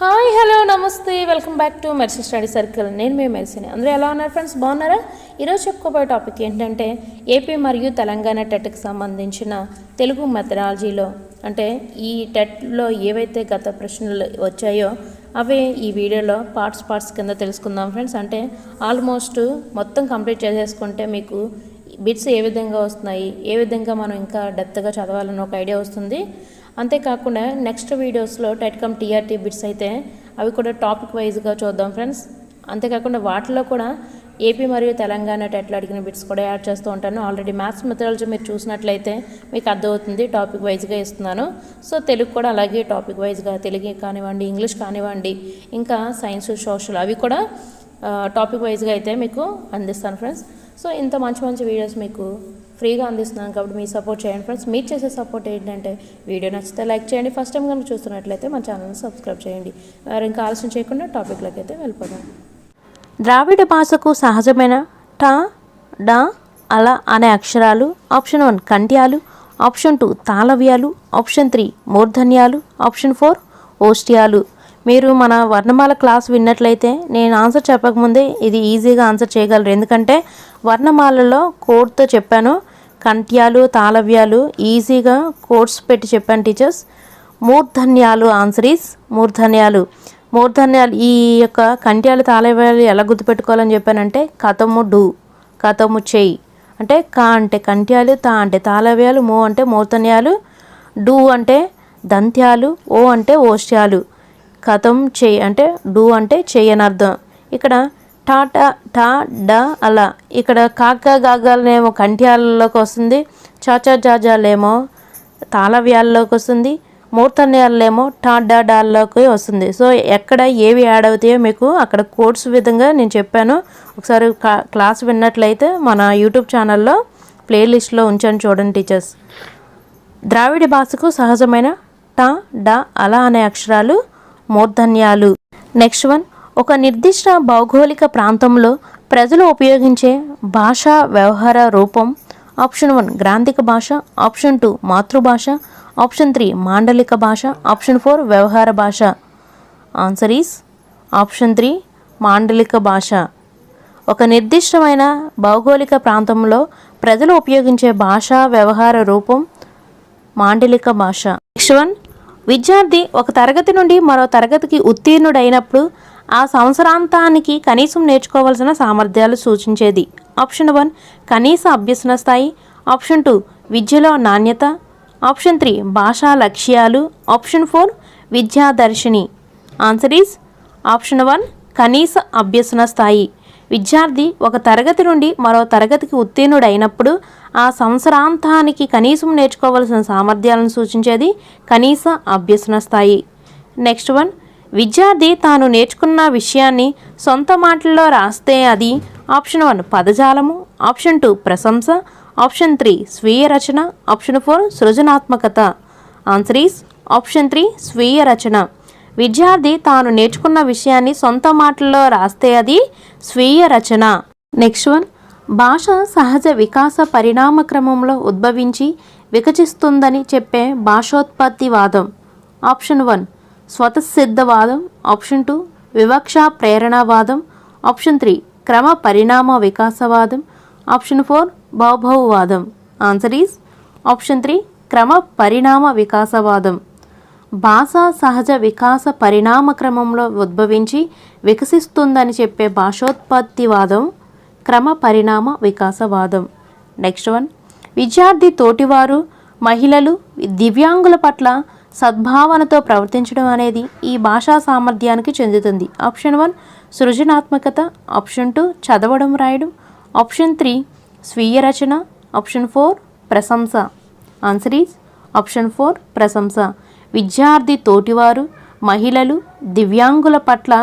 Hi hello నమస్తే welcome back to medicine study circle. నేను మీ మెడిసిన్. అందరూ ఎలా ఉన్నారు ఫ్రెండ్స్? బాగున్నారా? ఈరోజు చెప్పుకోబోయే టాపిక్ ఏంటంటే ఏపీ మరియు తెలంగాణ టెట్కి సంబంధించిన తెలుగు మెథడాలజీలో అంటే ఈ టెట్లో ఏవైతే గత ప్రశ్నలు వచ్చాయో అవే ఈ వీడియోలో పార్ట్స్ పార్ట్స్ కింద తెలుసుకుందాం ఫ్రెండ్స్. అంటే ఆల్మోస్ట్ మొత్తం కంప్లీట్ చేసేసుకుంటే మీకు బిట్స్ ఏ విధంగా వస్తున్నాయి ఏ విధంగా మనం ఇంకా డెప్త్గా చదవాలని ఒక ఐడియా వస్తుంది. అంతేకాకుండా నెక్స్ట్ వీడియోస్లో టెట్కమ్ టీఆర్టీ బిట్స్ అయితే అవి కూడా టాపిక్ వైజ్గా చూద్దాం ఫ్రెండ్స్ అంతేకాకుండా వాటిలో కూడా ఏపీ మరియు తెలంగాణ టెట్లు అడిగిన బిట్స్ కూడా యాడ్ చేస్తూ ఉంటాను. ఆల్రెడీ మ్యాథ్స్ మెథడాలజీ మీరు చూసినట్లయితే మీకు అర్థమవుతుంది టాపిక్ వైజ్గా ఇస్తున్నాను. సో తెలుగు కూడా అలాగే టాపిక్ వైజ్గా తెలుగు కానివ్వండి ఇంగ్లీష్ కానివ్వండి ఇంకా సైన్స్ సోషల్ అవి కూడా టాపిక్ వైజ్గా అయితే మీకు అందిస్తాను ఫ్రెండ్స్ సో ఇంత మంచి మంచి వీడియోస్ మీకు ఫ్రీగా అందిస్తున్నాను కాబట్టి మీ సపోర్ట్ చేయండి ఫ్రెండ్స్. మీరు చేసే సపోర్ట్ ఏంటంటే వీడియో నచ్చితే లైక్ చేయండి. ఫస్ట్ టైం కనుక చూస్తున్నట్లయితే మా ఛానల్ని సబ్స్క్రైబ్ చేయండి. మరి ఇంకా ఆలస్యం చేయకుండా టాపిక్లోకి అయితే వెళ్ళిపోదాం. ద్రావిడ భాషకు సహజమైన ట డ అలా అనే అక్షరాలు ఆప్షన్ వన్ కంట్యాలు ఆప్షన్ టూ తాళవ్యాలు ఆప్షన్ త్రీ మూర్ధన్యాలు ఆప్షన్ ఫోర్ ఓష్ట్యాలు మీరు మన వర్ణమాల క్లాస్ విన్నట్లయితే నేను ఆన్సర్ చెప్పకముందే ఇది ఈజీగా ఆన్సర్ చేయగలరు. ఎందుకంటే వర్ణమాలలో కోడ్తో చెప్పాను. కంట్యాలు తాళవ్యాలు ఈజీగా కోడ్స్ పెట్టి చెప్పాను టీచర్స్. మూర్ధన్యాలు ఆన్సర్ ఈస్ మూర్ధన్యాలు. మూర్ధన్యాలు ఈ యొక్క కంట్యాలు తాళవ్యాలు ఎలా గుర్తుపెట్టుకోవాలని చెప్పానంటే కథము డు కథము చెయ్యి అంటే కా అంటే కంట్యాలు తా అంటే తాళవ్యాలు మో అంటే మూర్ధన్యాలు డు అంటే దంత్యాలు ఓ అంటే ఓష్యాలు కథం చెయ్యి అంటే డు అంటే చెయ్యి అని అర్థం. ఇక్కడ టాటా టా డా డ అలా. ఇక్కడ కాకా గాగాలనేమో కంఠ్యాలలోకి వస్తుంది. చాచా జాజాలేమో తాళవ్యాల్లోకి వస్తుంది. మూర్ధన్యాలేమో టా డా డాల్లోకి వస్తుంది. సో ఎక్కడ ఏవి యాడ్ అవుతాయో మీకు అక్కడ కోడ్స్ విధంగా నేను చెప్పాను. ఒకసారి క్లాస్ విన్నట్లయితే మన యూట్యూబ్ ఛానల్లో ప్లేలిస్ట్లో ఉంచాను చూడండి టీచర్స్. ద్రావిడ భాషకు సహజమైన టా డా అలా అనే అక్షరాలు మూర్ధన్యాలు. Next one. ఒక నిర్దిష్ట భౌగోళిక ప్రాంతంలో ప్రజలు ఉపయోగించే భాషా వ్యవహార రూపం ఆప్షన్ వన్ గ్రాంధిక భాష ఆప్షన్ టూ మాతృభాష ఆప్షన్ త్రీ మాండలిక భాష ఆప్షన్ ఫోర్ వ్యవహార భాష. ఆన్సర్ ఈస్ ఆప్షన్ త్రీ మాండలిక భాష. ఒక నిర్దిష్టమైన భౌగోళిక ప్రాంతంలో ప్రజలు ఉపయోగించే భాషా వ్యవహార రూపం మాండలిక భాష. నెక్స్ట్ వన్ విద్యార్థి ఒక తరగతి నుండి మరో తరగతికి ఉత్తీర్ణుడైనప్పుడు ఆ సంవత్సరాంతానికి కనీసం నేర్చుకోవాల్సిన సామర్థ్యాలు సూచించేది. ఆప్షన్ వన్ కనీస అభ్యసన స్థాయి. ఆప్షన్ టూ విద్యలో నాణ్యత. ఆప్షన్ త్రీ భాషా లక్ష్యాలు. ఆప్షన్ ఫోర్ విద్యాదర్శిని ఆన్సర్ ఈస్ ఆప్షన్ వన్ కనీస అభ్యసన స్థాయి. విద్యార్థి ఒక తరగతి నుండి మరో తరగతికి ఉత్తీర్ణుడైనప్పుడు ఆ సంవత్సరాంతానికి కనీసం నేర్చుకోవలసిన సామర్థ్యాలను సూచించేది కనీస అభ్యసన స్థాయి. నెక్స్ట్ వన్ విద్యార్థి తాను నేర్చుకున్న విషయాన్ని సొంత మాటల్లో రాస్తే అది ఆప్షన్ వన్ పదజాలము ఆప్షన్ టూ ప్రశంస ఆప్షన్ త్రీ స్వీయ రచన ఆప్షన్ ఫోర్ సృజనాత్మకత. ఆన్సర్ ఈస్ ఆప్షన్ త్రీ స్వీయ రచన. విద్యార్థి తాను నేర్చుకున్న విషయాన్ని సొంత మాటల్లో రాస్తే అది స్వీయ రచన. నెక్స్ట్ వన్ భాష సహజ వికాస పరిణామ క్రమంలో ఉద్భవించి వికసిస్తుందని చెప్పే భాషోత్పత్తివాదం. ఆప్షన్ వన్ స్వతసిద్ధవాదం ఆప్షన్ టూ వివక్ష ప్రేరణావాదం ఆప్షన్ త్రీ క్రమ పరిణామ వికాసవాదం ఆప్షన్ ఫోర్ బౌభౌవాదం ఆన్సర్ ఈజ్ ఆప్షన్ త్రీ క్రమ పరిణామ వికాసవాదం. భాష సహజ వికాస పరిణామ క్రమంలో ఉద్భవించి వికసిస్తుందని చెప్పే భాషోత్పత్తివాదం క్రమ పరిణామ వికాసవాదం. నెక్స్ట్ వన్ విద్యార్థి తోటివారు మహిళలు దివ్యాంగుల పట్ల సద్భావనతో ప్రవర్తించడం అనేది ఈ భాషా సామర్థ్యానికి చెందుతుంది. ఆప్షన్ వన్ సృజనాత్మకత. ఆప్షన్ టూ చదవడం రాయడం. ఆప్షన్ త్రీ స్వీయ రచన. ఆప్షన్ ఫోర్ ప్రశంస. ఆన్సర్ ఈజ్ ఆప్షన్ ఫోర్ ప్రశంస. విద్యార్థి తోటివారు మహిళలు దివ్యాంగుల పట్ల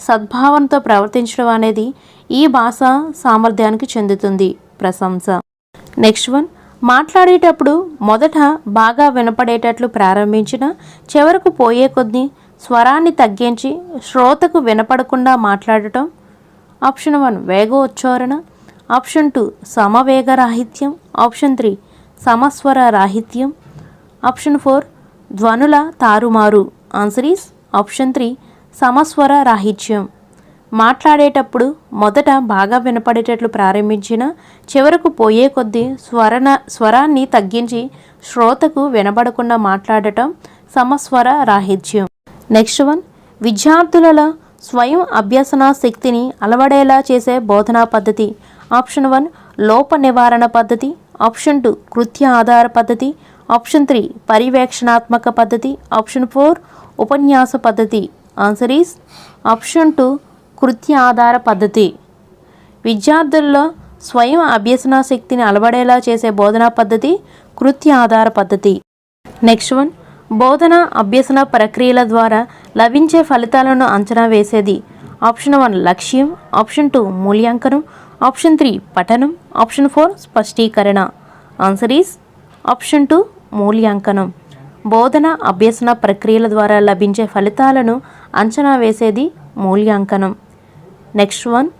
సద్భావనతో ప్రవర్తించడం అనేది ఈ భాష సామర్థ్యానికి చెందుతుంది. ప్రశంస. నెక్స్ట్ వన్ మాట్లాడేటప్పుడు మొదట బాగా వినపడేటట్లు ప్రారంభించిన చివరకు పోయే కొద్దీ స్వరాన్ని తగ్గించి శ్రోతకు వినపడకుండా మాట్లాడటం ఆప్షన్ వన్ వేగోచ్చారణ ఆప్షన్ టూ సమవేగ రాహిత్యం ఆప్షన్ త్రీ సమస్వర రాహిత్యం ఆప్షన్ ఫోర్ ధ్వనుల తారుమారు. ఆన్సర్ ఈస్ ఆప్షన్ త్రీ సమస్వర రాహిత్యం. మాట్లాడేటప్పుడు మొదట బాగా వినపడేటట్లు ప్రారంభించిన చివరకు పోయే కొద్దీ స్వరణ స్వరాన్ని తగ్గించి శ్రోతకు వినబడకుండా మాట్లాడటం సమస్వర రాహిత్యం. Next one. విద్యార్థులలో స్వయం అభ్యసన శక్తిని అలవడేలా చేసే బోధనా పద్ధతి. Option one. లోప నివారణ పద్ధతి. Option two. కృత్య ఆధార పద్ధతి. Option three. పర్యవేక్షణాత్మక పద్ధతి. Option four. ఉపన్యాస పద్ధతి. Answer is option two. కృత్య ఆధార పద్ధతి. విద్యార్థుల్లో స్వయం అభ్యసన శక్తిని అలవడేలా చేసే బోధనా పద్ధతి కృత్య ఆధార పద్ధతి. నెక్స్ట్ వన్ బోధన అభ్యసన ప్రక్రియల ద్వారా లభించే ఫలితాలను అంచనా వేసేది. ఆప్షన్ వన్ లక్ష్యం. ఆప్షన్ టూ మూల్యాంకనం. ఆప్షన్ త్రీ పఠనం. ఆప్షన్ ఫోర్ స్పష్టీకరణ. ఆన్సర్ ఈస్ ఆప్షన్ టూ మూల్యాంకనం. బోధన అభ్యసన ప్రక్రియల ద్వారా లభించే ఫలితాలను అంచనా వేసేది మూల్యాంకనం. నెక్స్ట్ వన్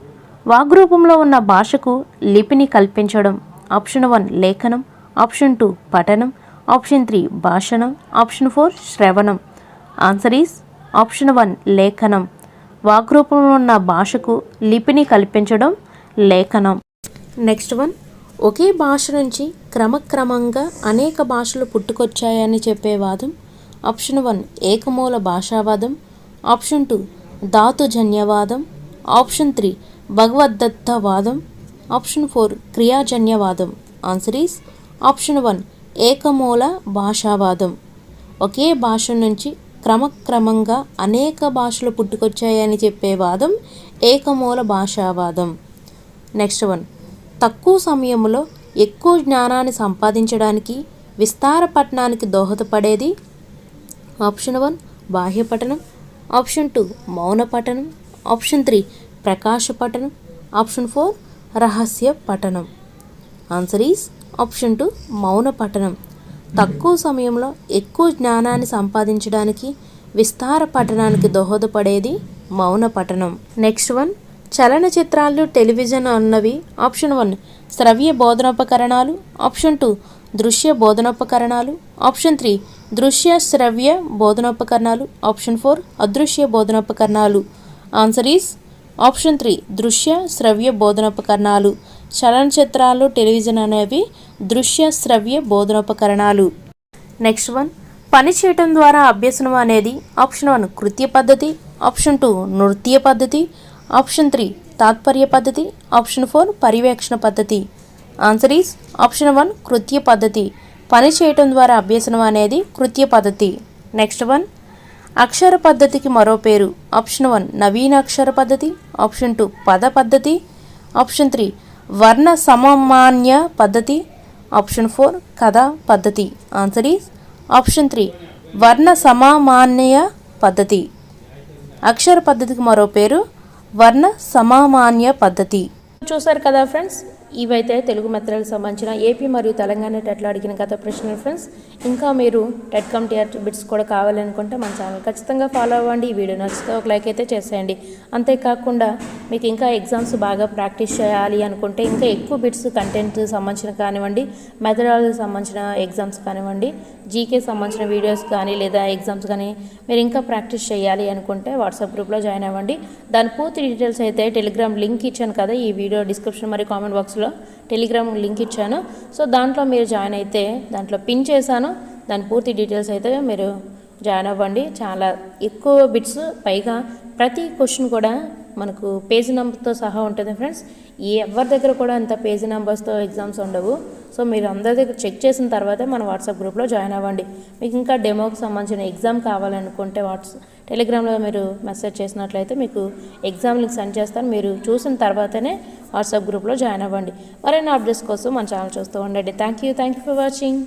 వాగ్రూపంలో ఉన్న భాషకు లిపిని కల్పించడం. ఆప్షన్ వన్ లేఖనం. ఆప్షన్ టూ పఠనం. ఆప్షన్ త్రీ భాషణం. ఆప్షన్ ఫోర్ శ్రవణం. ఆన్సర్ ఈస్ ఆప్షన్ వన్ లేఖనం. వాగ్రూపంలో ఉన్న భాషకు లిపిని కల్పించడం లేఖనం. నెక్స్ట్ వన్ ఒకే భాష నుంచి క్రమక్రమంగా అనేక భాషలు పుట్టుకొచ్చాయని చెప్పే వాదం. ఆప్షన్ వన్ ఏకమూల భాషావాదం. ఆప్షన్ టూ ధాతుజన్యవాదం. ఆప్షన్ త్రీ భగవద్దత్తవాదం. ఆప్షన్ ఫోర్ క్రియాజన్యవాదం. ఆన్సర్ ఈస్ ఆప్షన్ వన్ ఏకమూల భాషావాదం. ఒకే భాష నుంచి క్రమక్రమంగా అనేక భాషలు పుట్టుకొచ్చాయని చెప్పే వాదం ఏకమూల భాషావాదం. నెక్స్ట్ వన్ తక్కువ సమయంలో ఎక్కువ జ్ఞానాన్ని సంపాదించడానికి విస్తార పఠనానికి దోహదపడేది? ఆప్షన్ వన్ బాహ్య పఠనం. ఆప్షన్ టూ మౌన పఠనం. ఆప్షన్ త్రీ ప్రకాశ పఠనం. ఆప్షన్ ఫోర్ రహస్య పఠనం. ఆన్సర్ ఈస్ ఆప్షన్ టూ మౌన పఠనం. తక్కువ సమయంలో ఎక్కువ జ్ఞానాన్ని సంపాదించడానికి విస్తార పఠనానికి దోహదపడేది మౌన పఠనం. నెక్స్ట్ వన్ చలనచిత్రాలు టెలివిజన్ అన్నవి. ఆప్షన్ వన్ శ్రవ్య బోధనోపకరణాలు. ఆప్షన్ టూ దృశ్య బోధనోపకరణాలు. ఆప్షన్ త్రీ దృశ్య శ్రవ్య బోధనోపకరణాలు. ఆప్షన్ ఫోర్ అదృశ్య బోధనోపకరణాలు. ఆన్సర్ ఈస్ ఆప్షన్ త్రీ దృశ్య శ్రవ్య బోధనోపకరణాలు. చలనచిత్రాలు టెలివిజన్ అనేవి దృశ్య శ్రవ్య బోధనోపకరణాలు. నెక్స్ట్ వన్ పని చేయటం ద్వారా అభ్యసనం అనేది ఆప్షన్ వన్ కృత్య పద్ధతి. ఆప్షన్ టూ నృత్య పద్ధతి. ఆప్షన్ త్రీ తాత్పర్య పద్ధతి. ఆప్షన్ ఫోర్ పర్యవేక్షణ పద్ధతి. ఆన్సర్ ఈస్ ఆప్షన్ వన్ కృత్య పద్ధతి. పని చేయటం ద్వారా అభ్యసనం అనేది కృత్య పద్ధతి. నెక్స్ట్ వన్ అక్షర పద్ధతికి మరో పేరు. ఆప్షన్ వన్ నవీన అక్షర పద్ధతి. ఆప్షన్ టూ పద పద్ధతి. ఆప్షన్ త్రీ వర్ణ సమమాన్య పద్ధతి. ఆప్షన్ ఫోర్ కథా పద్ధతి. ఆన్సర్ ఈస్ ఆప్షన్ త్రీ వర్ణ సమామాన్య పద్ధతి. అక్షర పద్ధతికి మరో పేరు వర్ణ సమామాన్య పద్ధతి. చూసారు కదా ఫ్రెండ్స్? ఇవైతే తెలుగు మెత్తలకు సంబంధించిన ఏపీ మరియు తెలంగాణ టెట్లో అడిగిన గత ప్రశ్నలు ఫ్రెండ్స్. ఇంకా మీరు టెట్ కమ్ టీఆర్ బిట్స్ కూడా కావాలనుకుంటే మన ఛానల్ ఖచ్చితంగా ఫాలో అవ్వండి. ఈ వీడియో నచ్చితే ఒక లైక్ అయితే చేసేయండి. అంతేకాకుండా మీకు ఇంకా ఎగ్జామ్స్ బాగా ప్రాక్టీస్ చేయాలి అనుకుంటే ఇంకా ఎక్కువ బిట్స్ కంటెంట్ సంబంధించిన కానివ్వండి మెథడాలజీకి సంబంధించిన ఎగ్జామ్స్ కానివ్వండి జీకే సంబంధించిన వీడియోస్ కానీ లేదా ఎగ్జామ్స్ కానీ మీరు ఇంకా ప్రాక్టీస్ చేయాలి అనుకుంటే వాట్సాప్ గ్రూప్లో జాయిన్ అవ్వండి. దాని పూర్తి డీటెయిల్స్ అయితే టెలిగ్రామ్ లింక్ ఇచ్చాను కదా ఈ వీడియో డిస్క్రిప్షన్ మరియు కామెంట్ బాక్స్లో టెలిగ్రామ్ లింక్ ఇచ్చాను. సో దాంట్లో మీరు జాయిన్ అయితే దాంట్లో పిన్ చేశాను. దాని పూర్తి డీటెయిల్స్ అయితే మీరు జాయిన్ అవ్వండి. చాలా ఎక్కువ బిట్స్ పైగా ప్రతి క్వశ్చన్ కూడా మనకు పేజీ నెంబర్తో సహా ఉంటుంది ఫ్రెండ్స్. ఎవరి దగ్గర కూడా అంత పేజీ నెంబర్స్తో ఎగ్జామ్స్ ఉండవు. సో మీరు అందరి దగ్గర చెక్ చేసిన తర్వాతే మన వాట్సాప్ గ్రూప్లో జాయిన్ అవ్వండి. మీకు ఇంకా డెమోకి సంబంధించిన ఎగ్జామ్ కావాలనుకుంటే వాట్స్ టెలిగ్రామ్లో మీరు మెసేజ్ చేసినట్లయితే మీకు ఎగ్జామ్ లింక్ సెండ్ చేస్తాను. మీరు చూసిన తర్వాతనే వాట్సాప్ గ్రూప్లో జాయిన్ అవ్వండి. మరిన్ని అప్డేట్స్ కోసం మన ఛానల్ చూస్తూ ఉండండి. Thank you thank you for watching.